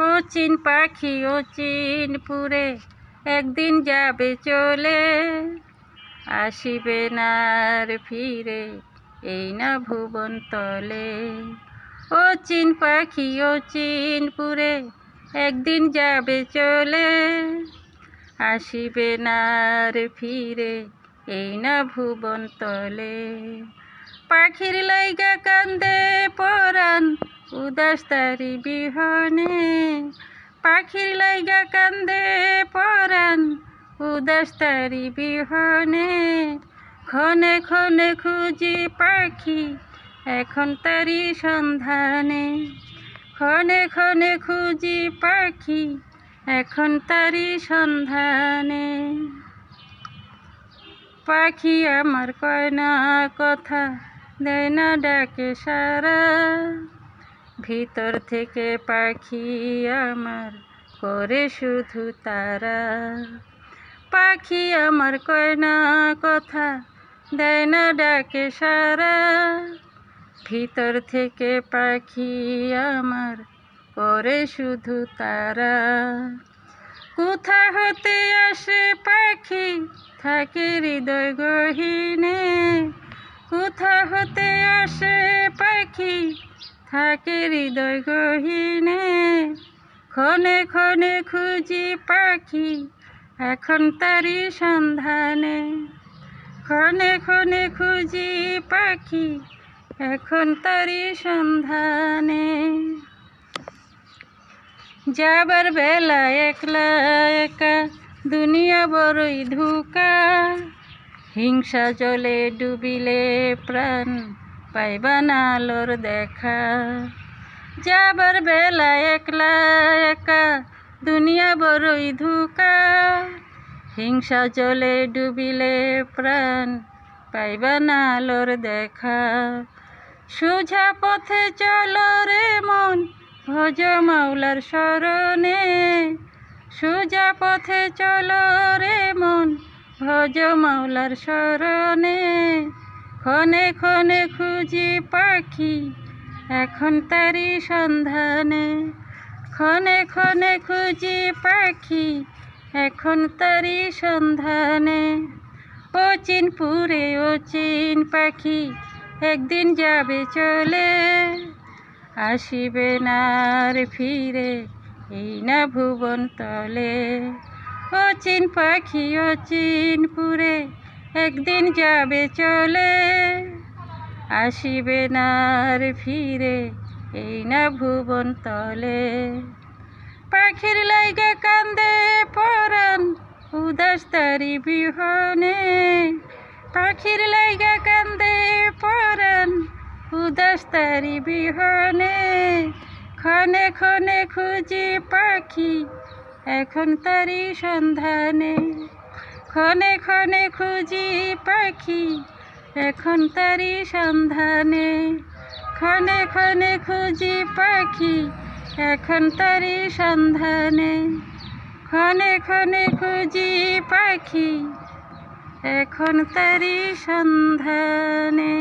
ও চিন পাখি ও চিন পুরে, একদিন যাবে চলে। আসিবে না আর ফিরে, এই না ভুবন তলে। ও চিন পাখি ও চিন পুরে, একদিন যাবে চলে। আসিবে না আর ফিরে, এই না ভুবন তলে। পাখির লাইগা কান্দে, পরাণ উদাস তারি বিহনে পাখির লাইগা কান্দে পরাণ। উদাস বিহনে ক্ষণে ক্ষণে খুঁজি পাখি, এখন তারি সন্ধানে। ক্ষণে ক্ষণে খুঁজি পাখি, এখন তারি সন্ধানে। পাখি আমার কয় না কথা, দেয় না ডাকে সারা। ভিতর থেকে পাখি আমার করে শুধু তারা। পাখি আমার কয় না কথা, দেয় না ডাকে সারা। ভিতর থেকে পাখি আমার করে শুধু তারা। কোথা হতে আসে পাখি, থাকে হৃদয় গহীনে। কোথা হতে আসে পাখি থাকে হৃদয় গহীনে। ক্ষণে ক্ষণে খুঁজি পাখি, এখন তারি সন্ধানে। ক্ষণে ক্ষণে খুঁজি পাখি, এখন তারি সন্ধানে। যাবার বেলা একলা একা, দুনিয়া বড়ই ধুকা। হিংসা জলে ডুবিলে প্রাণ পাইবা না দেখা। যাবার বেলা একলা একা, দুনিয়া বড়ই ধুকা। হিংসা জলে ডুবিলে প্রাণ পাইবা না দেখা। সোজা পথে চলো রে মন, ভজ মাওলার স্মরণে সোজা পথে চলো রে মন, ভজ মাওলার স্মরণে ক্ষণে ক্ষণে খুঁজি পাখি, এখন তারি সন্ধানে। ক্ষণে ক্ষণে খুঁজি পাখি, এখন তারি সন্ধানে। ও চিনপুরে ও চিন পাখি, একদিন যাবে চলে। আসিবে না আর ফিরে, এই না ভুবন তলে। ও চিন পাখি, ও চিনপুরে একদিন যাবে চলে, আসিবে না আর ফিরে এই না ভুবন তলে। পাখির লাইগা কান্দে পরাণ, উদাস তারি বিহনে। পাখির লাইগা কান্দে পরাণ, উদাস তারি বিহনে। ক্ষণে ক্ষণে খুঁজি পাখি, এখন তারি সন্ধানে। ক্ষণে ক্ষণে খুঁজি পাখি, এখন তারি সন্ধানে। ক্ষণে ক্ষণে খুঁজি পাখি, এখন তারি সন্ধানে। ক্ষণে ক্ষণে খুঁজি পাখি, এখন তারি সন্ধানে।